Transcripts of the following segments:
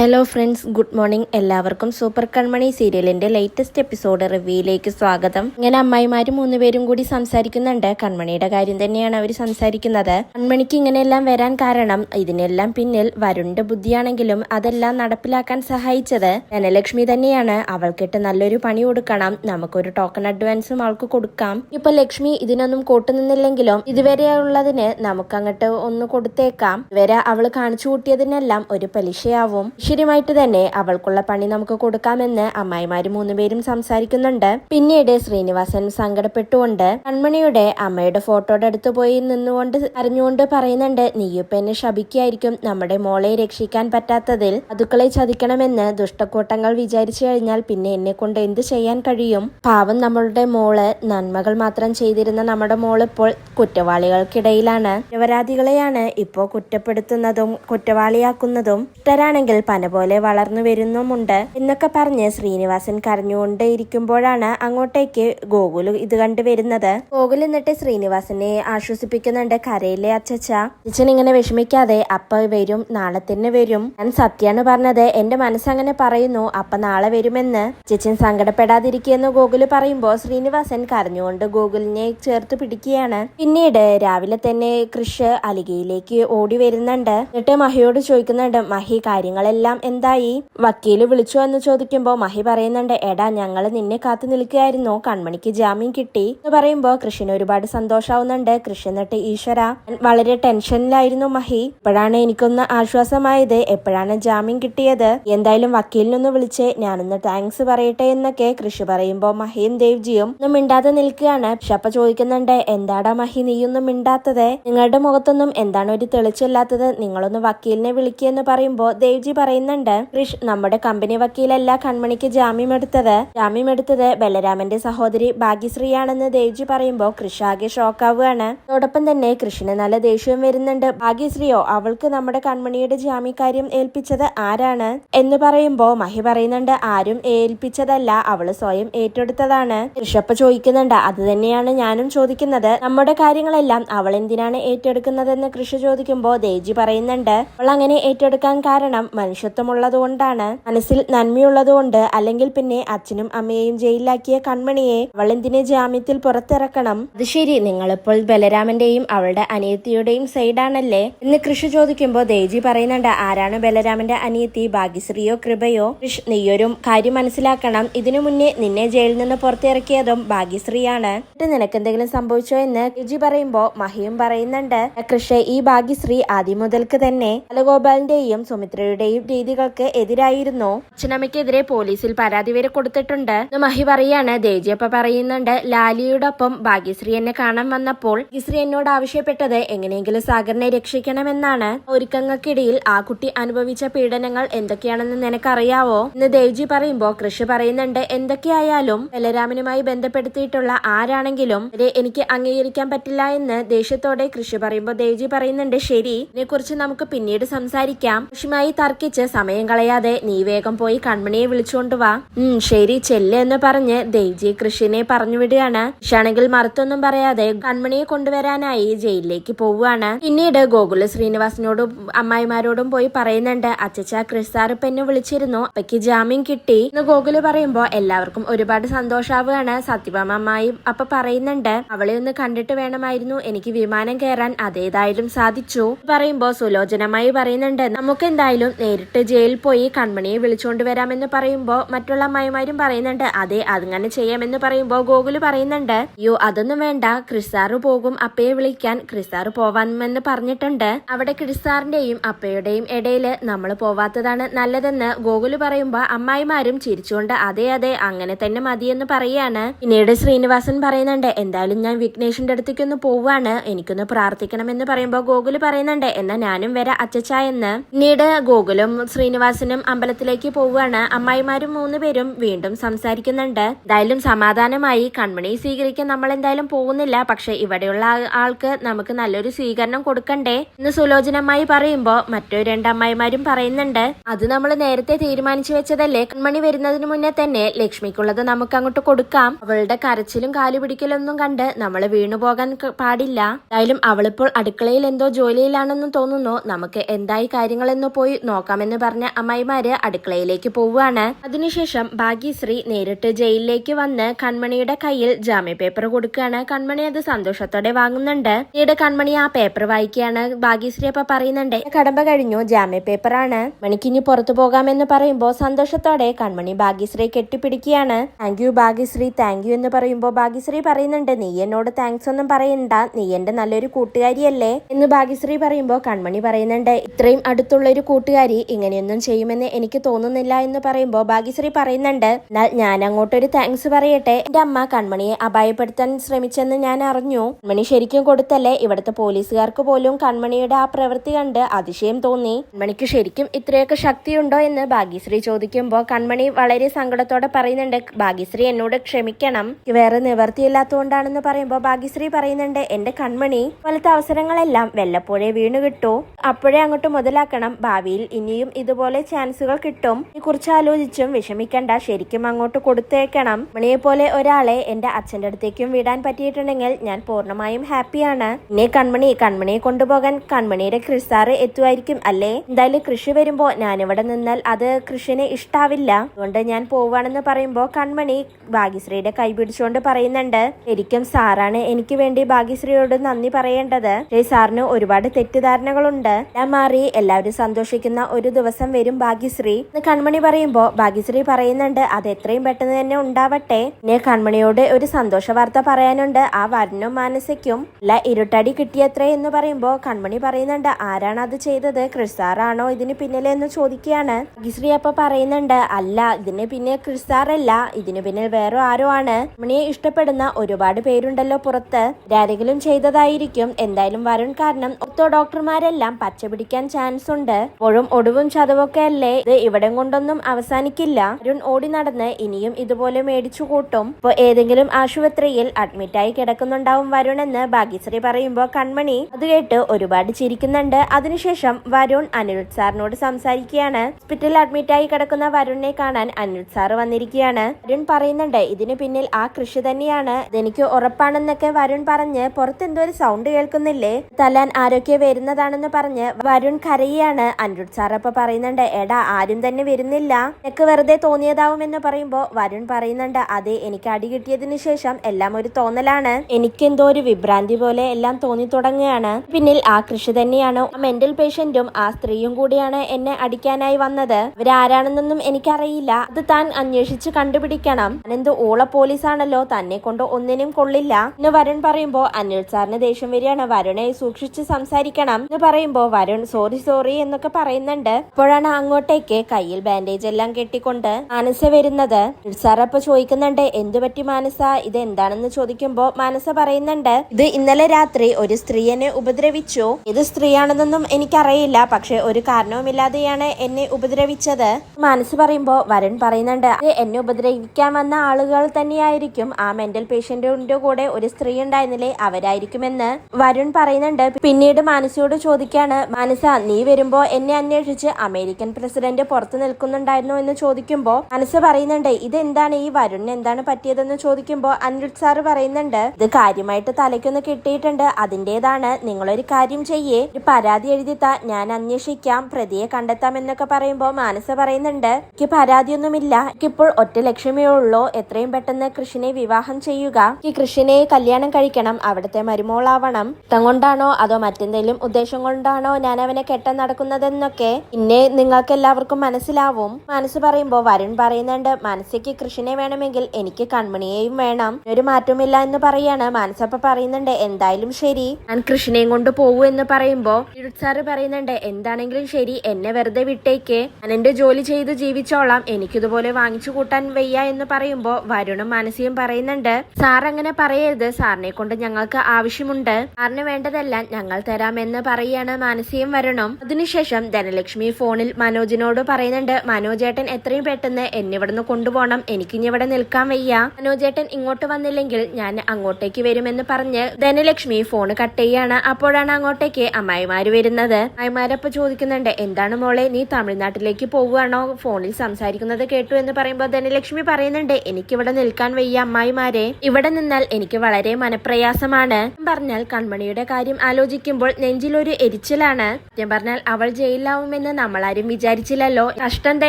Hello friends good morning. എല്ലാവർക്കും super Kanmani സീരിയലിന്റെ latest episode റിവ്യൂയിലേക്ക് സ്വാഗതം. ഇങ്ങനെ അമ്മായിമാരും മൂന്നുപേരും കൂടി സംസാരിക്കുന്നുണ്ട്. കൺമണിയുടെ കാര്യം തന്നെയാണ് അവർ സംസാരിക്കുന്നത്. കൺമണിക്ക് ഇങ്ങനെയെല്ലാം വരാൻ കാരണം ഇതിനെല്ലാം പിന്നിൽ വരുണ്ട ബുദ്ധിയാണെങ്കിലും അതെല്ലാം നടപ്പിലാക്കാൻ സഹായിച്ചത് ധനലക്ഷ്മി തന്നെയാണ്. അവൾക്കിട്ട് നല്ലൊരു പണി കൊടുക്കണം. നമുക്കൊരു ടോക്കൺ അഡ്വാൻസും അവൾക്ക് കൊടുക്കാം. ഇപ്പൊ ലക്ഷ്മി ഇതിനൊന്നും കൂട്ടുനിന്നില്ലെങ്കിലും ഇതുവരെയുള്ളതിന് നമുക്കങ്ങട്ട് ഒന്ന് കൊടുത്തേക്കാം. ഇവരെ അവൾ കാണിച്ചു കൂട്ടിയതിനെല്ലാം ഒരു പലിശയാവും. ശരിയുമായിട്ട് തന്നെ അവൾക്കുള്ള പണി നമുക്ക് കൊടുക്കാമെന്ന് അമ്മായിമാര് മൂന്നുപേരും സംസാരിക്കുന്നുണ്ട്. പിന്നീട് ശ്രീനിവാസൻ സങ്കടപ്പെട്ടുകൊണ്ട് കൺമണിയുടെ അമ്മയുടെ ഫോട്ടോയുടെ അടുത്ത് പോയി നിന്നുകൊണ്ട് അറിഞ്ഞുകൊണ്ട് പറയുന്നുണ്ട് നീയിപ്പ എന്നെ ശപിക്കായിരിക്കും. നമ്മുടെ മോളെ രക്ഷിക്കാൻ പറ്റാത്തതിൽ അതുക്കളെ ചതിക്കണമെന്ന് ദുഷ്ടക്കൂട്ടങ്ങൾ വിചാരിച്ചു കഴിഞ്ഞാൽ പിന്നെ എന്നെ കൊണ്ട് എന്ത് ചെയ്യാൻ കഴിയും? പാവം നമ്മളുടെ മോൾ. നന്മകൾ മാത്രം ചെയ്തിരുന്ന നമ്മുടെ മോൾ ഇപ്പോൾ കുറ്റവാളികൾക്കിടയിലാണ്. നിരപരാധികളെയാണ് ഇപ്പോൾ കുറ്റപ്പെടുത്തുന്നതും കുറ്റവാളിയാക്കുന്നതും. ഇഷ്ടരാണെങ്കിൽ പോലെ വളർന്നു വരുന്നുമുണ്ട് എന്നൊക്കെ പറഞ്ഞ് ശ്രീനിവാസൻ കരഞ്ഞുകൊണ്ട് ഇരിക്കുമ്പോഴാണ് അങ്ങോട്ടേക്ക് ഗോകുൽ ഇത് കണ്ടു വരുന്നത്. ഗോകുൽ എന്നിട്ട് ശ്രീനിവാസനെ ആശ്വസിപ്പിക്കുന്നുണ്ട് കരയിലെ അച്ചച്ച. അച്ഛൻ ഇങ്ങനെ വിഷമിക്കാതെ അപ്പ വരും നാളെ തന്നെ വരും. ഞാൻ സത്യാണ് പറഞ്ഞത് എന്റെ മനസ്സങ്ങനെ പറയുന്നു അപ്പ നാളെ വരുമെന്ന്. ചേച്ചൻ സങ്കടപ്പെടാതിരിക്കുമെന്ന് ഗോകുൽ പറയുമ്പോൾ ശ്രീനിവാസൻ കരഞ്ഞുകൊണ്ട് ഗോകുലിനെ ചേർത്ത് പിടിക്കുകയാണ്. പിന്നീട് രാവിലെ തന്നെ കൃഷ് അലികയിലേക്ക് ഓടി വരുന്നുണ്ട്. എന്നിട്ട് മഹിയോട് ചോദിക്കുന്നുണ്ട് മഹി കാര്യങ്ങളെല്ലാം എന്തായി? വക്കീൽ വിളിച്ചു എന്ന് ചോദിക്കുമ്പോൾ മഹി പറയുന്നുണ്ട് എടാ ഞങ്ങൾ നിന്നെ കാത്തു നിൽക്കുകയായിരുന്നു. കൺമണിക്ക് ജാമ്യം കിട്ടി. എന്ന് പറയുമ്പോൾ കൃഷിന് ഒരുപാട് സന്തോഷാവുന്നുണ്ട്. കൃഷി എന്നിട്ട് ഈശ്വര വളരെ ടെൻഷനിലായിരുന്നു മഹി. ഇപ്പോഴാണ് എനിക്കൊന്ന് ആശ്വാസമായത്. എപ്പോഴാണ് ജാമ്യം കിട്ടിയത്? എന്തായാലും വക്കീലിനൊന്ന് വിളിച്ച് ഞാനൊന്ന് താങ്ക്സ് പറയട്ടെ എന്നൊക്കെ കൃഷി പറയുമ്പോൾ മഹിയും ദേവ്ജിയും ഒന്നും മിണ്ടാതെ നിൽക്കുകയാണ്. ഷപ്പ ചോദിക്കുന്നുണ്ട് എന്താടാ മഹി നീയൊന്നും മിണ്ടാത്തത്? നിങ്ങളുടെ മുഖത്തൊന്നും എന്താണ് ഒരു തെളിച്ചില്ലാത്തത് നിങ്ങളൊന്ന് വക്കീലിനെ വിളിക്കുക എന്ന് പറയുമ്പോൾ ദേവ്ജി പറയുന്നുണ്ട്. കൃഷ് നമ്മുടെ കമ്പനി വക്കീലല്ല കൺമണിക്ക് ജാമ്യം എടുത്തത് ജാമ്യം എടുത്തത് ബലരാമന്റെ സഹോദരി ഭാഗ്യശ്രീയാണെന്ന് ദേവ്ജി പറയുമ്പോൾ കൃഷ് ആകെ ഷോക്കാവുകയാണ്. അതോടൊപ്പം തന്നെ കൃഷിന് നല്ല ദേഷ്യവും വരുന്നുണ്ട്. ഭാഗ്യശ്രീയോ അവൾക്ക് നമ്മുടെ കൺമണിയുടെ ജാമ്യക്കാര്യം ഏൽപ്പിച്ചത് ആരാണ്? എന്ന് പറയുമ്പോൾ മഹി പറയുന്നുണ്ട് ആരും ഏൽപ്പിച്ചതല്ല അവൾ സ്വയം ഏറ്റെടുത്തതാണ്. കൃഷപ്പ ചോദിക്കുന്നുണ്ട് അത് തന്നെയാണ് ഞാനും ചോദിക്കുന്നത്. നമ്മുടെ കാര്യങ്ങളെല്ലാം അവൾ എന്തിനാണ് ഏറ്റെടുക്കുന്നതെന്ന്? കൃഷി ചോദിക്കുമ്പോൾ ദേജി പറയുന്നുണ്ട് അവൾ അങ്ങനെ ഏറ്റെടുക്കാൻ കാരണം മനുഷ്യത്വമുള്ളതുകൊണ്ടാണ് മനസ്സിൽ നന്മയുള്ളതുകൊണ്ട് അല്ലെങ്കിൽ പിന്നെ അച്ഛനും അമ്മയെയും ജയിലിലാക്കിയ കൺമണിയെ വളന്തിനെ ജാമ്യത്തിൽ പുറത്തിറക്കണം? അത് ശരി നിങ്ങളിപ്പോൾ ബലരാമന്റെയും അവളുടെ അനിയത്തിയുടെയും സൈഡാണല്ലേ? എന്ന് കൃഷി ചോദിക്കുമ്പോൾ ദേജി പറയുന്നുണ്ട് ആരാണ് ബലരാമന്റെ അനിയത്തി? ഭാഗ്യശ്രീയോ കൃപയോ? കൃഷ് നീയൊരു കാര്യം മനസ്സിലാക്കണം. ഇതിനു മുന്നേ നിന്നെ ജയിലിൽ നിന്ന് പുറത്തിറക്കിയതും ഭാഗ്യശ്രീയാണ്. എന്നിട്ട് നിനക്ക് എന്തെങ്കിലും സംഭവിച്ചോ എന്ന്? ദേജി പറയുമ്പോ മഹിയും പറയുന്നുണ്ട് കൃഷ് ഈ ഭാഗ്യശ്രീ ആദ്യം മുതൽക്ക് തന്നെ ബാലഗോപാലിന്റെയും സുമിത്രയുടെയും രീതികൾക്ക് എതിരായിരുന്നു. അച്ഛനമ്മയ്ക്കെതിരെ പോലീസിൽ പരാതി വരെ കൊടുത്തിട്ടുണ്ട്. മഹി പറയാണ്. ദേജിയപ്പ പറയുന്നുണ്ട് ലാലിയോടൊപ്പം ഭാഗ്യശ്രീ എന്നെ കാണാൻ വന്നപ്പോൾ ഭാഗ്യശ്രീ എന്നോട് ആവശ്യപ്പെട്ടത് എങ്ങനെയെങ്കിലും സാഗറിനെ രക്ഷിക്കണമെന്നാണ്. ഒരുക്കങ്ങൾക്കിടയിൽ ആ കുട്ടി അനുഭവിച്ച പീഡനങ്ങൾ എന്തൊക്കെയാണെന്ന് നിനക്കറിയാവോ? എന്ന് ദേവ്ജി പറയുമ്പോ കൃഷി പറയുന്നുണ്ട് എന്തൊക്കെയായാലും ബലരാമനുമായി ബന്ധപ്പെടുത്തിയിട്ടുള്ള ആരാണെങ്കിലും അവരെ എനിക്ക് അംഗീകരിക്കാൻ പറ്റില്ല എന്ന് ദേഷ്യത്തോടെ കൃഷി പറയുമ്പോൾ ദേവ്ജി പറയുന്നുണ്ട് ശരി ഇതിനെക്കുറിച്ച് നമുക്ക് പിന്നീട് സംസാരിക്കാം. കൃഷിയുമായി തർക്കിച്ച് സമയം കളയാതെ നീ വേഗം പോയി കൺമണിയെ വിളിച്ചുകൊണ്ട് വാ. ഉം ശരി ചെല്ല എന്ന് പറഞ്ഞ് ദേവ്ജി കൃഷിനെ പറഞ്ഞു വിടുകയാണ്. കൃഷിയാണെങ്കിൽ മറുത്തൊന്നും പറയാതെ കൺമണിയെ കൊണ്ടുവരാനായി ജയിലിലേക്ക് പോവുകയാണ്. പിന്നീട് ഗോകുല ശ്രീനിവാസിനോടും അമ്മായിമാരോടും പോയി പറയുന്നുണ്ട് അച്ചച്ച ക്രിസ് സാർ എന്നെ വിളിച്ചിരുന്നു അപ്പയ്ക്ക് ജാമ്യം കിട്ടി. എന്ന് ഗോകുൽ പറയുമ്പോ എല്ലാവർക്കും ഒരുപാട് സന്തോഷാവുകയാണ്. സത്യഭാമ അമ്മായി അപ്പൊ പറയുന്നുണ്ട് അവളെ ഒന്ന് കണ്ടിട്ട് വേണമായിരുന്നു എനിക്ക് വിമാനം കയറാൻ അതേതായാലും സാധിച്ചു. പറയുമ്പോ സുലോചനമായി പറയുന്നുണ്ട് നമുക്ക് എന്തായാലും നേരിട്ട് ജയിലിൽ പോയി കൺമണിയെ വിളിച്ചുകൊണ്ട് വരാമെന്ന് പറയുമ്പോ മറ്റുള്ള അമ്മായിമാരും പറയുന്നുണ്ട് അതെ അതങ്ങനെ ചെയ്യാമെന്ന് പറയുമ്പോ ഗോകുൽ പറയുന്നുണ്ട് അയ്യോ അതൊന്നും വേണ്ട ക്രിസാറ് പോകും അപ്പയെ വിളിക്കാൻ ക്രിസാറ് പോവാമെന്ന് പറഞ്ഞിട്ടുണ്ട്. അവിടെ ക്രിസാറിന്റെയും അപ്പയുടെയും ഇടയിൽ നമ്മൾ പോവാത്തതാണ് നല്ലതെന്ന് ഗോകുൽ പറയുമ്പോ അമ്മായിമാരും ചിരിച്ചുകൊണ്ട് അതെ അതെ അങ്ങനെ തന്നെ മതിയെന്ന് പറയാണ്. പിന്നീട് ശ്രീനിവാസൻ പറയുന്നുണ്ട് എന്തായാലും ഞാൻ വിഘ്നേഷിന്റെ അടുത്തേക്ക് ഒന്ന് പോവാണ് എനിക്കൊന്ന് പ്രാർത്ഥിക്കണം എന്ന് പറയുമ്പോ ഗോകുൽ പറയുന്നുണ്ട് എന്നാ ഞാനും വരാം അച്ചച്ച എന്ന്. പിന്നീട് ഗോകുലും ശ്രീനിവാസനും അമ്പലത്തിലേക്ക് പോവുകയാണ്. അമ്മായിമാരും മൂന്ന് പേരും വീണ്ടും സംസാരിക്കുന്നുണ്ട്. എന്തായാലും സമാധാനമായി കൺമണി സ്വീകരിക്കാൻ നമ്മൾ എന്തായാലും പോകുന്നില്ല. പക്ഷെ ഇവിടെയുള്ള ആൾക്ക് നമുക്ക് നല്ലൊരു സ്വീകരണം കൊടുക്കണ്ടേ? എന്ന് സുലോചനമായി പറയുമ്പോ മറ്റു രണ്ടമ്മായിമാരും പറയുന്നുണ്ട്. അത് നമ്മൾ നേരത്തെ തീരുമാനിച്ചു വെച്ചതല്ലേ? കൺമണി വരുന്നതിന് മുന്നേ തന്നെ ലക്ഷ്മിക്കുള്ളത് നമുക്ക് അങ്ങോട്ട് കൊടുക്കാം. അവളുടെ കരച്ചിലും കാലുപിടിക്കലൊന്നും കണ്ട് നമ്മൾ വീണുപോകാൻ പോകാൻ പാടില്ല. എന്തായാലും അവളിപ്പോൾ അടുക്കളയിൽ എന്തോ ജോലിയിലാണെന്ന് തോന്നുന്നു. നമുക്ക് എന്തായി കാര്യങ്ങളെന്ന് പോയി നോക്കാമെന്ന് എന്ന് പറഞ്ഞ അമ്മായിമാര് അടുക്കളയിലേക്ക് പോവുകയാണ്. അതിനുശേഷം ഭാഗ്യശ്രീ നേരിട്ട് ജയിലിലേക്ക് വന്ന് കൺമണിയുടെ കയ്യിൽ ജാമ്യ പേപ്പർ കൊടുക്കുകയാണ്. കൺമണി അത് സന്തോഷത്തോടെ വാങ്ങുന്നുണ്ട്. പിന്നീട് കൺമണി ആ പേപ്പർ വായിക്കുകയാണ്. ഭാഗ്യശ്രീ അപ്പൊ പറയുന്നുണ്ട് കടമ്പ കഴിഞ്ഞു ജാമ്യ പേപ്പറാണ് മണിക്കിഞ്ഞ് പുറത്തു പോകാമെന്ന് പറയുമ്പോൾ സന്തോഷത്തോടെ Kanmani Bhagyashree കെട്ടിപ്പിടിക്കുകയാണ്. Thank you Bhagyasree thank you എന്ന് പറയുമ്പോൾ ഭാഗ്യശ്രീ പറയുന്നുണ്ട് നീ എന്നോട് താങ്ക്സ് ഒന്നും പറയണ്ട. നീ എന്റെ നല്ലൊരു കൂട്ടുകാരിയല്ലേ? എന്ന് ഭാഗ്യശ്രീ പറയുമ്പോൾ കൺമണി പറയുന്നുണ്ട് ഇത്രയും അടുത്തുള്ള ഒരു കൂട്ടുകാരി ഇങ്ങനെയൊന്നും ചെയ്യുമെന്ന് എനിക്ക് തോന്നുന്നില്ല എന്ന് പറയുമ്പോൾ ഭാഗ്യശ്രീ പറയുന്നുണ്ട്. എന്നാൽ ഞാൻ അങ്ങോട്ടൊരു താങ്ക്സ് പറയട്ടെ. എന്റെ അമ്മ കൺമണിയെ അപായപ്പെടുത്താൻ ശ്രമിച്ചെന്ന് ഞാൻ അറിഞ്ഞു. കൺമണി ശരിക്കും കൊടുത്തല്ലേ? ഇവിടുത്തെ പോലീസുകാർക്ക് പോലും കൺമണിയുടെ ആ പ്രവൃത്തി കണ്ട് അതിശയം തോന്നി. കൺമണിക്ക് ശരിക്കും ഇത്രയൊക്കെ ശക്തിയുണ്ടോ എന്ന് ഭാഗ്യശ്രീ ചോദിക്കുമ്പോൾ കൺമണി വളരെ സങ്കടത്തോടെ പറയുന്നുണ്ട് ഭാഗ്യശ്രീ എന്നോട് ക്ഷമിക്കണം. വേറെ നിവർത്തിയില്ലാത്തതുകൊണ്ടാണെന്ന് പറയുമ്പോൾ ഭാഗ്യശ്രീ പറയുന്നുണ്ട് എന്റെ കൺമണി പോലത്തെ അവസരങ്ങളെല്ലാം വല്ലപ്പോഴേ വീണു കിട്ടൂ അപ്പോഴേ അങ്ങോട്ട് മുതലാക്കണം. ഭാവിയിൽ ഇനിയും ഇതുപോലെ ചാൻസുകൾ കിട്ടും. കുറിച്ച് ആലോചിച്ചും വിഷമിക്കണ്ട. ശരിക്കും അങ്ങോട്ട് കൊടുത്തേക്കണം. മണിയെ പോലെ ഒരാളെ എന്റെ അച്ഛന്റെ അടുത്തേക്കും വിടാൻ പറ്റിയിട്ടുണ്ടെങ്കിൽ ഞാൻ പൂർണമായും ഹാപ്പിയാണ്. ഇനി കൺമണി കൺമണിയെ കൊണ്ടുപോകാൻ കൺമണിയുടെ ക്രിസാറ് എത്തുമായിരിക്കും അല്ലേ? എന്തായാലും കൃഷി വരുമ്പോ ഇവിടെ നിന്നാൽ അത് കൃഷിനെ ഇഷ്ടാവില്ല. അതുകൊണ്ട് ഞാൻ പോവാണെന്ന് പറയുമ്പോ കൺമണി ഭാഗ്യശ്രീയുടെ കൈ പിടിച്ചുകൊണ്ട് പറയുന്നുണ്ട്. ശരിക്കും സാറാണ് എനിക്ക് വേണ്ടി ഭാഗ്യശ്രീയോട് നന്ദി പറയേണ്ടത്. സാറിന് ഒരുപാട് തെറ്റിദ്ധാരണകളുണ്ട്. ഞാൻ മാറി എല്ലാവരും സന്തോഷിക്കുന്ന ഒരു ദിവസം വരും ഭാഗ്യശ്രീ. എന്ന് കൺമണി പറയുമ്പോ ഭാഗ്യശ്രീ പറയുന്നുണ്ട് അത് എത്രയും പെട്ടെന്ന് തന്നെ ഉണ്ടാവട്ടെ. പിന്നെ കൺമണിയോട് ഒരു സന്തോഷ വാർത്ത പറയാനുണ്ട് ആ വരനും മാനസിക്കും അല്ല ഇരുട്ടടി കിട്ടിയത്രേ എന്ന് പറയുമ്പോ കൺമണി പറയുന്നുണ്ട് ആരാണ് അത് ചെയ്തത്? ക്രിസാറാണോ ഇതിന് പിന്നിലെ? എന്ന് ചോദിക്കുകയാണ്. ഭാഗ്യശ്രീ അപ്പൊ പറയുന്നുണ്ട് അല്ല ഇതിന് പിന്നെ ക്രിസാറല്ല ഇതിന് പിന്നിൽ വേറെ ആരോ ആണ്. കൺമണിയെ ഇഷ്ടപ്പെടുന്ന ഒരുപാട് പേരുണ്ടല്ലോ പുറത്ത്. ആരെങ്കിലും ചെയ്തതായിരിക്കും. എന്തായാലും വരുൺ കാരണം ഒത്തോ ഡോക്ടർമാരെല്ലാം പച്ച പിടിക്കാൻ ചാൻസ് ഉണ്ട്. ഇപ്പോഴും ഒടുവും ചതവൊക്കെ അല്ലേ? ഇത് ഇവിടം കൊണ്ടൊന്നും അവസാനിക്കില്ല. അരുൺ ഓടി നടന്ന് ഇനിയും ഇതുപോലെ മേടിച്ചു കൂട്ടും. ഇപ്പൊ ഏതെങ്കിലും ആശുപത്രിയിൽ അഡ്മിറ്റായി കിടക്കുന്നുണ്ടാവും വരുൺ എന്ന് ഭാഗ്യശ്രീ പറയുമ്പോ കൺമണി. അത് കേട്ട് ഒരുപാട് ചിരിക്കുന്നുണ്ട്. അതിനുശേഷം വരുൺ അനിരുദ്ധ് സാറിനോട് സംസാരിക്കുകയാണ്. ഹോസ്പിറ്റലിൽ അഡ്മിറ്റായി കിടക്കുന്ന വരുണിനെ കാണാൻ അനിരുദ്ധ് സാർ വന്നിരിക്കുകയാണ്. അരുൺ പറയുന്നുണ്ട് ഇതിന് പിന്നിൽ ആ കൃഷി തന്നെയാണ്. ഇതെനിക്ക് ഉറപ്പാണെന്നൊക്കെ വരുൺ പറഞ്ഞ് പുറത്ത് എന്തോ ഒരു സൗണ്ട് കേൾക്കുന്നില്ലേ? തലാൻ ആരൊക്കെ വരുന്നതാണെന്ന് പറഞ്ഞ് വരുൺ കരയാണ് അനിരുദ്ധ് സാർ അപ്പൊ പറയുന്നുണ്ട് എടാ ആരും തന്നെ വരുന്നില്ല. നിനക്ക് വെറുതെ തോന്നിയതാവുമെന്ന് പറയുമ്പോ വരുൺ പറയുന്നുണ്ട് അതെ എനിക്ക് അടി കിട്ടിയതിനു ശേഷം എല്ലാം ഒരു തോന്നലാണ്. എനിക്കെന്തോ ഒരു വിഭ്രാന്തി പോലെ എല്ലാം തോന്നി തുടങ്ങുകയാണ്. പിന്നിൽ ആ കൃഷി തന്നെയാണ്. ആ മെന്റൽ പേഷ്യന്റും ആ സ്ത്രീയും കൂടിയാണ് എന്നെ അടിക്കാനായി വന്നത്. ഇവരാരാണെന്നൊന്നും എനിക്കറിയില്ല. അത് താൻ അന്വേഷിച്ച് കണ്ടുപിടിക്കണം. ഞാനെന്തോ ഓള പോലീസാണല്ലോ. തന്നെ കൊണ്ട് ഒന്നിനും കൊള്ളില്ല. എന്ന് വരുൺ പറയുമ്പോ അനിൽ സാറിന് ദേഷ്യം വരികയാണ്. വരുണെ സൂക്ഷിച്ച് സംസാരിക്കണം. എന്ന് പറയുമ്പോ വരുൺ സോറി സോറി എന്നൊക്കെ പറയുന്നുണ്ട്. അപ്പോഴാണ് അങ്ങോട്ടേക്ക് കയ്യിൽ ബാൻഡേജ് എല്ലാം കെട്ടിക്കൊണ്ട് മാനസ വരുന്നത്. സാർ അപ്പൊ ചോദിക്കുന്നുണ്ട് എന്തു പറ്റി മാനസ? ഇത് എന്താണെന്ന് ചോദിക്കുമ്പോ മാനസ പറയുന്നുണ്ട് ഇത് ഇന്നലെ രാത്രി ഒരു സ്ത്രീ ഉപദ്രവിച്ചു. ഇത് സ്ത്രീയാണെന്നൊന്നും എനിക്കറിയില്ല പക്ഷെ ഒരു കാരണവുമില്ലാതെയാണ് എന്നെ ഉപദ്രവിച്ചത്. മാനസ് പറയുമ്പോ വരുൺ പറയുന്നുണ്ട് "അത് എന്നെ ഉപദ്രവിക്കാൻ വന്ന ആളുകൾ തന്നെയായിരിക്കും. ആ മെന്റൽ പേഷ്യന്റിന്റെ കൂടെ ഒരു സ്ത്രീ ഉണ്ടായിരുന്നില്ലേ അവരായിരിക്കുമെന്ന്. വരുൺ പറയുന്നുണ്ട് പിന്നീട് മാനസയോട് ചോദിക്കാണ് മാനസ നീ വരുമ്പോ എന്നെ അന്വേഷിച്ച് അമേരിക്കൻ പ്രസിഡന്റ് പുറത്തു നിൽക്കുന്നുണ്ടായിരുന്നു എന്ന് ചോദിക്കുമ്പോൾ മനസ്സ് പറയുന്നുണ്ട് ഇതെന്താണ് ഈ വരുണിന് എന്താണ് പറ്റിയതെന്ന് ചോദിക്കുമ്പോൾ അനിരുദ്ധ് സാർ പറയുന്നുണ്ട് ഇത് കാര്യമായിട്ട് തലയ്ക്കൊന്ന് കിട്ടിയിട്ടുണ്ട് അതിന്റേതാണ് നിങ്ങളൊരു കാര്യം ചെയ്യേ ഒരു പരാതി എഴുതിത്താ ഞാൻ അന്വേഷിക്കാം പ്രതിയെ കണ്ടെത്താം എന്നൊക്കെ പറയുമ്പോൾ മാനസ പറയുന്നുണ്ട് എനിക്ക് പരാതിയൊന്നുമില്ല എനിക്കിപ്പോൾ ഒറ്റ ലക്ഷ്യമേ ഉള്ളൂ എത്രയും പെട്ടെന്ന് കൃഷിനെ വിവാഹം ചെയ്യുക ഈ കൃഷിനെ കല്യാണം കഴിക്കണം അവിടുത്തെ മരുമോളാവണം ഇഷ്ടം കൊണ്ടാണോ അതോ മറ്റെന്തെങ്കിലും ഉദ്ദേശം കൊണ്ടാണോ ഞാൻ അവനെ കെട്ടാൻ നടക്കുന്നതെന്നൊക്കെ പിന്നെ നിങ്ങൾക്ക് എല്ലാവർക്കും മനസ്സിലാവും. മനസ്സ് പറയുമ്പോൾ വരുൺ പറയുന്നുണ്ട് മനസ്സയ്ക്ക് കൃഷിനെ വേണമെങ്കിൽ എനിക്ക് കൺമണിയെയും വേണം. ഒരു മാറ്റമില്ല എന്ന് പറയാണ്. മനസ്സപ്പ പറയുന്നുണ്ട് എന്തായാലും ശരി. ഞാൻ കൃഷ്ണനെയും കൊണ്ട് പോവൂ എന്ന് പറയുമ്പോ സാറ് പറയുന്നുണ്ട് എന്താണെങ്കിലും ശരി എന്നെ വെറുതെ വിട്ടേക്ക്. ഞാൻ എന്റെ ജോലി ചെയ്ത് ജീവിച്ചോളാം. എനിക്കിതുപോലെ വാങ്ങിച്ചു കൂട്ടാൻ വയ്യ എന്ന് പറയുമ്പോ വരുണും മാനസിയും പറയുന്നുണ്ട് സാർ അങ്ങനെ പറയരുത്. സാറിനെ കൊണ്ട് ഞങ്ങൾക്ക് ആവശ്യമുണ്ട്. സാറിന് വേണ്ടതെല്ലാം ഞങ്ങൾ തരാമെന്ന് പറയാണ് മാനസിയും വരണം. അതിനുശേഷം ധനലക്ഷ്മി ഫോണിൽ മനോജിനോട് പറയുന്നുണ്ട് മനോജേട്ടൻ എത്രയും പെട്ടെന്ന് എന്നെ ഇവിടുന്ന് കൊണ്ടുപോകണം. എനിക്കിനി ഇവിടെ നിൽക്കാൻ വയ്യ. മനോജേട്ടൻ ഇങ്ങോട്ട് വന്നില്ലെങ്കിൽ ഞാൻ അങ്ങോട്ടേക്ക് വരുമെന്ന് പറഞ്ഞ് ധനലക്ഷ്മി ഫോൺ കട്ട് ചെയ്യാണ്. അപ്പോഴാണ് അങ്ങോട്ടേക്ക് അമ്മായിമാര് വരുന്നത്. അമ്മായിമാരപ്പോ ചോദിക്കുന്നുണ്ട് എന്താണ് മോളെ നീ തമിഴ്നാട്ടിലേക്ക് പോവുകയാണോ? ഫോണിൽ സംസാരിക്കുന്നത് കേട്ടു എന്ന് പറയുമ്പോൾ ധനലക്ഷ്മി പറയുന്നുണ്ട് എനിക്കിവിടെ നിൽക്കാൻ വയ്യ അമ്മായിമാരെ. ഇവിടെ നിന്നാൽ എനിക്ക് വളരെ മനപ്രയാസമാണ്. പറഞ്ഞാൽ കൺമണിയുടെ കാര്യം ആലോചിക്കുമ്പോൾ നെഞ്ചിലൊരു എരിച്ചിലാണ്. ഞാൻ പറഞ്ഞാൽ അവൾ ജയിലിലാവുമെന്ന് നമ്മളാരും വിചാരിച്ചില്ലല്ലോ. നഷ്ടം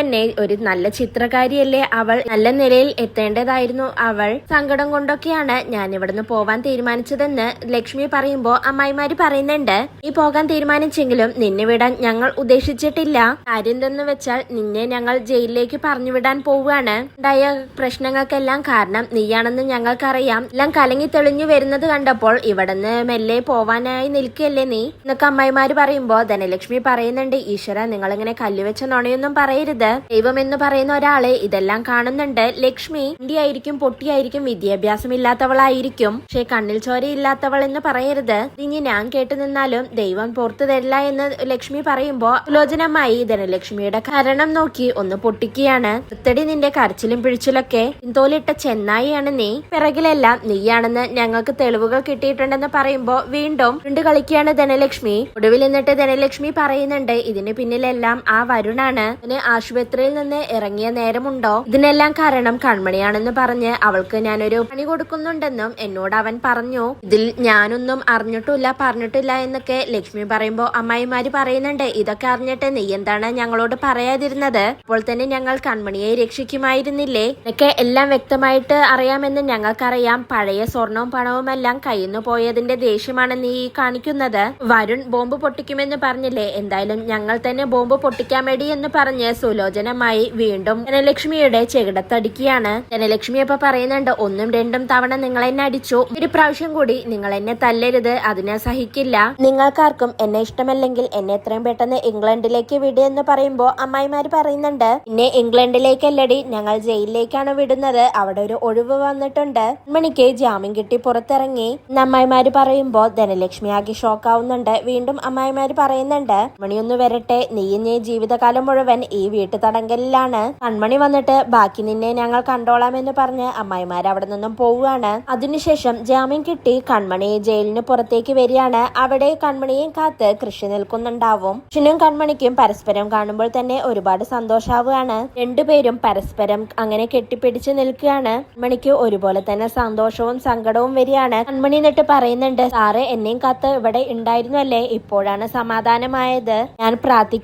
തന്നെ ഒരു നല്ല ചിത്രകാരിയല്ലേ അവൾ. നല്ല നിലയിൽ എത്തേണ്ടതായിരുന്നു അവൾ. സങ്കടം കൊണ്ടൊക്കെയാണ് ഞാൻ ഇവിടുന്ന് പോവാൻ തീരുമാനിച്ചതെന്ന് ലക്ഷ്മി പറയുമ്പോ അമ്മായിമാര് പറയുന്നുണ്ട്. നീ പോകാൻ തീരുമാനിച്ചെങ്കിലും നിന്നെ വിടാൻ ഞങ്ങൾ ഉദ്ദേശിച്ചിട്ടില്ല. കാര്യം എന്തെന്ന് വെച്ചാൽ നിന്നെ ഞങ്ങൾ ജയിലിലേക്ക് പറഞ്ഞു വിടാൻ പോവുകയാണ്. ഉണ്ടായ പ്രശ്നങ്ങൾക്കെല്ലാം കാരണം നീയാണെന്ന് ഞങ്ങൾക്കറിയാം. എല്ലാം കലങ്ങി തെളിഞ്ഞു വരുന്നത് കണ്ടപ്പോൾ ഇവിടുന്ന് മെല്ലെ പോവാനായി നിൽക്കല്ലേ നീ? എന്നൊക്കെ അമ്മായിമാര് പറയുമ്പോ ധനലക്ഷ്മി പറയുന്നുണ്ട് ഈശ്വര നിങ്ങളിങ്ങനെ കല്ലുവെച്ച നുണയൊന്നും പറയരുത്. ദൈവം എന്ന് പറയുന്ന ഒരാളെ ഇതെല്ലാം കാണുന്നുണ്ട്. ലക്ഷ്മി ഇന്ത്യയായിരിക്കും പൊട്ടിയായിരിക്കും വിദ്യാഭ്യാസം ഇല്ലാത്തവളായിരിക്കും പക്ഷെ കണ്ണിൽ ചോരയില്ലാത്തവൾ എന്ന് പറയരുത്. ഇനി ഞാൻ കേട്ടു നിന്നാലും ദൈവം പുറത്തു തരില്ല എന്ന് ലക്ഷ്മി പറയുമ്പോ ലോചനമായി ധനലക്ഷ്മിയുടെ കാരണം നോക്കി ഒന്ന് പൊട്ടിക്കുകയാണ്. ഒത്തടി നിന്റെ കരച്ചിലും പിഴിച്ചിലൊക്കെ തോലിട്ട ചെന്നായിയാണ് നീ. പിറകിലെല്ലാം നീയാണെന്ന് ഞങ്ങൾക്ക് തെളിവുകൾ കിട്ടിയിട്ടുണ്ടെന്ന് പറയുമ്പോ വീണ്ടും കളിക്കുകയാണ് ധനലക്ഷ്മി. ഒടുവിൽ നിന്നിട്ട് ധനലക്ഷ്മി പറയുന്നുണ്ട് ഇതിന് പിന്നിലെല്ലാം ആ വരുണാണ് ഇതിന് ആശുപത്രിയിൽ നിന്ന് ഇറങ്ങിയ നേരമുണ്ടോ? ഇതിനെല്ലാം കാരണം കൺമണിയാണെന്ന് പറഞ്ഞ് അവൾക്ക് ഞാനൊരു പണി കൊടുക്കുന്നുണ്ടെന്നും എന്നോട് അവൻ പറഞ്ഞു. ഇതിൽ ഞാനൊന്നും അറിഞ്ഞിട്ടില്ല പറഞ്ഞിട്ടില്ല എന്നൊക്കെ ലക്ഷ്മി പറയുമ്പോ അമ്മായിമാര് പറയുന്നുണ്ട്. ഇതൊക്കെ അറിഞ്ഞിട്ട് നീ എന്താണ് ഞങ്ങളോട് പറയാതിരുന്നത്? അപ്പോൾ തന്നെ ഞങ്ങൾ കൺമണിയെ രക്ഷിക്കുമായിരുന്നില്ലേ? ഇതൊക്കെ എല്ലാം വ്യക്തമായിട്ട് അറിയാമെന്ന് ഞങ്ങൾക്കറിയാം. പഴയ സ്വർണവും പണവും എല്ലാം കയ്യിൽ നിന്ന് പോയതിന്റെ ദേഷ്യമാണ് നീ കാണിക്കുന്നത്. വരുൺ ബോംബ് പൊട്ടിക്കുമെന്ന് പറഞ്ഞില്ലേ? എന്തായാലും ഞങ്ങൾ തന്നെ ബോംബ് പൊട്ടിക്കാൻ വേണ്ടി എന്ന് പറഞ്ഞ് സുലോചനമായി വീണ്ടും ധനലക്ഷ്മിയുടെ ചെകിടത്തടിക്കുകയാണ്. ധനലക്ഷ്മി അപ്പൊ പറയുന്നുണ്ട് ഒന്നും രണ്ടും തവണ നിങ്ങൾ എന്നെ അടിച്ചു. ഒരു പ്രാവശ്യം കൂടി നിങ്ങൾ എന്നെ തല്ലരുത്. അതിനെ സഹിക്കില്ല. നിങ്ങൾക്കാർക്കും എന്നെ ഇഷ്ടമല്ലെങ്കിൽ എന്നെ എത്രയും പെട്ടെന്ന് ഇംഗ്ലണ്ടിലേക്ക് വിട് എന്ന് പറയുമ്പോ അമ്മായിമാര് പറയുന്നുണ്ട്. പിന്നെ ഇംഗ്ലണ്ടിലേക്കല്ലടി. ഞങ്ങൾ ജയിലിലേക്കാണ് വിടുന്നത്. അവിടെ ഒരു ഒഴിവ് വന്നിട്ടുണ്ട്. മണിക്ക് ജാമ്യം കിട്ടി പുറത്തിറങ്ങി. അമ്മായിമാര് പറയുമ്പോ ധനലക്ഷ്മി ആകെ ഷോക്കാവുന്നുണ്ട് വീണ്ടും അമ്മായിമാര് പറയുന്നുണ്ട് മണിയൊന്ന് വരട്ടെ. നീ ഇനി ജീവിതകാലം മുഴുവൻ ഈ വീട്ടു തടങ്കലിലാണ് കൺമണി വന്നിട്ട് ബാക്കി നിന്നെ ഞങ്ങൾ കണ്ടോളാം എന്ന് പറഞ്ഞ് അമ്മായിമാർ അവിടെ നിന്നും പോവുകയാണ്. അതിനുശേഷം ജാമ്യം കിട്ടി കൺമണി ജയിലിന് പുറത്തേക്ക് വരികയാണ്. അവിടെ കൺമണിയും കാത്ത് കൃഷി നിൽക്കുന്നുണ്ടാവും. കൃഷ്ണനും കൺമണിക്കും പരസ്പരം കാണുമ്പോൾ തന്നെ ഒരുപാട് സന്തോഷാവുകയാണ്. രണ്ടുപേരും പരസ്പരം അങ്ങനെ കെട്ടിപ്പിടിച്ച് നിൽക്കുകയാണ്. കൺമണിക്ക് ഒരുപോലെ തന്നെ സന്തോഷവും സങ്കടവും വരികയാണ്. കൺമണി എന്നിട്ട് പറയുന്നുണ്ട് സാറ് എന്നെയും കാത്ത് ഇവിടെ ഉണ്ടായിരുന്നു അല്ലേ? ഇപ്പോഴാണ് സമാധാനമായത്. ഞാൻ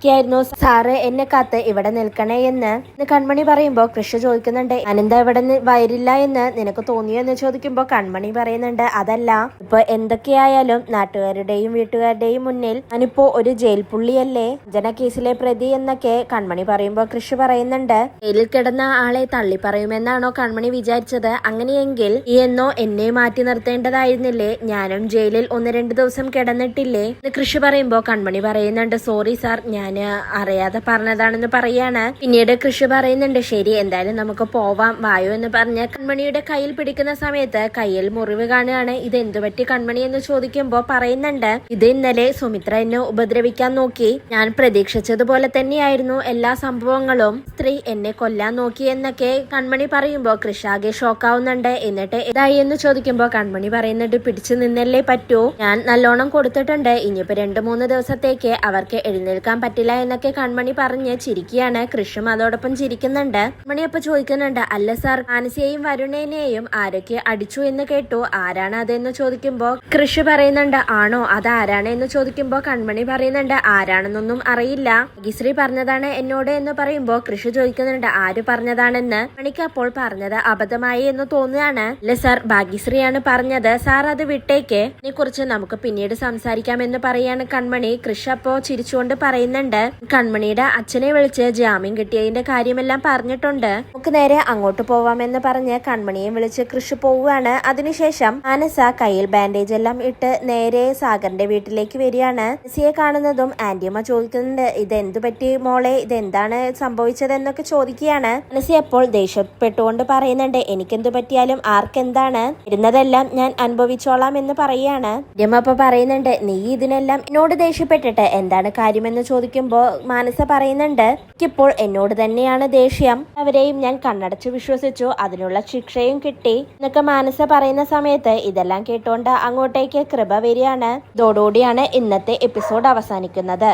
പ്രാർത്ഥിക്കായിരുന്നു സാറ് എന്നെ കാത്ത് ഇവിടെ നിൽക്കണേ എന്ന്. കൺമണി പറയുമ്പോ കൃഷ്ണ ചോദിക്കുന്നുണ്ട് അനന്ത ഇവിടെ വരില്ല എന്ന്. നിനക്ക് തോന്നിയോ എന്ന് ചോദിക്കുമ്പോ കൺമണി പറയുന്നുണ്ട് അതല്ല ഇപ്പൊ എന്തൊക്കെയായാലും നാട്ടുകാരുടെയും വീട്ടുകാരുടെയും മുന്നിൽ ഞാനിപ്പോ ഒരു ജയിൽ പുള്ളിയല്ലേ ജന കേസിലെ പ്രതി എന്നൊക്കെ കൺമണി പറയുമ്പോ കൃഷി പറയുന്നുണ്ട്. ജയിലിൽ കിടന്ന ആളെ തള്ളി പറയുമെന്നാണോ കൺമണി വിചാരിച്ചത്? അങ്ങനെയെങ്കിൽ ഈ എന്നോ എന്നെ മാറ്റി നിർത്തേണ്ടതായിരുന്നില്ലേ? ഞാനും ജയിലിൽ ഒന്ന് രണ്ട് ദിവസം കിടന്നിട്ടില്ലേ? എന്ന് കൃഷി പറയുമ്പോ കൺമണി പറയുന്നുണ്ട് സോറി സാർ ഞാൻ അറിയാതെ പറഞ്ഞതാണെന്ന് പറയാണ്. പിന്നീട് കൃഷി പറയുന്നുണ്ട് ശരി എന്തായാലും നമുക്ക് പോവാം. വായു എന്ന് പറഞ്ഞ കൺമണിയുടെ കയ്യിൽ പിടിക്കുന്ന സമയത്ത് കയ്യിൽ മുറിവ് കാണുകയാണ്. ഇത് എന്തു പറ്റി കൺമണി? എന്ന് ചോദിക്കുമ്പോ പറയുന്നുണ്ട് ഇത് ഇന്നലെ സുമിത്ര എന്നെ ഉപദ്രവിക്കാൻ നോക്കി. ഞാൻ പ്രതീക്ഷിച്ചതുപോലെ തന്നെയായിരുന്നു എല്ലാ സംഭവങ്ങളും. സ്ത്രീ എന്നെ കൊല്ലാൻ നോക്കി എന്നൊക്കെ കൺമണി പറയുമ്പോ കൃഷാകെ ഷോക്കാവുന്നുണ്ട്. എന്നിട്ട് ഇതായി എന്ന് ചോദിക്കുമ്പോ കൺമണി പറയുന്നുണ്ട് പിടിച്ചു നിന്നല്ലേ പറ്റൂ. ഞാൻ നല്ലോണം കൊടുത്തിട്ടുണ്ട്. ഇനിയിപ്പോ രണ്ടു മൂന്ന് ദിവസത്തേക്ക് അവർക്ക് എഴുന്നേൽക്കാൻ പറ്റില്ല. എന്നൊക്കെ കൺമണി പറഞ്ഞ് ചിരിക്കുകയാണ്. കൃഷും അതോടൊപ്പം ചിരിക്കുന്നുണ്ട്. കൺമണി അപ്പൊ ചോദിക്കുന്നുണ്ട് അല്ല സാർ മാനസിയെയും വരുണേനെയും ആരൊക്കെ അടിച്ചു എന്ന് കേട്ടു. ആരാണ് അതെന്ന് ചോദിക്കുമ്പോ കൃഷി പറയുന്നുണ്ട് ആണോ അത് ആരാണ് എന്ന് ചോദിക്കുമ്പോ കൺമണി പറയുന്നുണ്ട് ആരാണെന്നൊന്നും അറിയില്ല. ഗിശ്രീ പറഞ്ഞതാണ് എന്നോട് എന്ന് പറയുമ്പോ കൃഷി ചോദിക്കുന്നുണ്ട് ആര് പറഞ്ഞതാണെന്ന്? മണിക്ക് അപ്പോൾ പറഞ്ഞത് അബദ്ധമായി എന്ന് തോന്നുകയാണ്. അല്ല സാർ ഭാഗ്യശ്രീയാണ് പറഞ്ഞത്. സാർ അത് വിട്ടേക്ക്. ഇതിനെ കുറിച്ച് നമുക്ക് പിന്നീട് സംസാരിക്കാം എന്ന് പറയാണ് കൺമണി. കൃഷി അപ്പോ ചിരിച്ചുകൊണ്ട് പറയുന്നുണ്ട് കൺമണിയുടെ അച്ഛനെ വിളിച്ച് ജാമ്യം കിട്ടിയതിന്റെ കാര്യമെല്ലാം പറഞ്ഞിട്ടുണ്ട്. നമുക്ക് നേരെ അങ്ങോട്ട് പോവാമെന്ന് പറഞ്ഞ് കൺമണിയെ വിളിച്ച് കൃഷി പോവുകയാണ്. അതിനുശേഷം മാനസ കയ്യിൽ ബാൻഡേജ് എല്ലാം ഇട്ട് നേരെ സാഗറിന്റെ വീട്ടിലേക്ക് വരികയാണ്. സിയെ കാണുന്നതും ആന്റിയമ്മ ചോദിക്കുന്നുണ്ട് ഇത് എന്തു പറ്റി മോളെ? ഇത് എന്താണ് സംഭവിച്ചതെന്നൊക്കെ ചോദിക്കുകയാണ്. മനസ്സി അപ്പോൾ ദേഷ്യപ്പെട്ടുകൊണ്ട് പറയുന്നുണ്ട് എനിക്കെന്തു പറ്റിയാലും ആർക്കെന്താണ്? ഇരുന്നതെല്ലാം ഞാൻ അനുഭവിച്ചോളാം എന്ന് പറയുകയാണ്. ആന്റിയമ്മ അപ്പൊ പറയുന്നുണ്ട് നീ ഇതിനെല്ലാം എന്നോട് ദേഷ്യപ്പെട്ടിട്ട് എന്താണ് കാര്യമെന്ന് ചോദിക്കുമ്പോ മാനസ പറയുന്നുണ്ട് ഇപ്പോൾ എന്നോട് തന്നെയാണ് ദേഷ്യം. അവരെയും ഞാൻ കണ്ണടച്ച് വിശ്വസിച്ചു. അതിനുള്ള ശിക്ഷയും കിട്ടി. എന്നൊക്കെ മാനസ പറയുന്ന സമയത്ത് ഇതെല്ലാം കേട്ടോണ്ട് അങ്ങോട്ടേക്ക് കൃപ വരികയാണ്. ഇതോടുകൂടിയാണ് ഇന്നത്തെ എപ്പിസോഡ് അവസാനിക്കുന്നത്.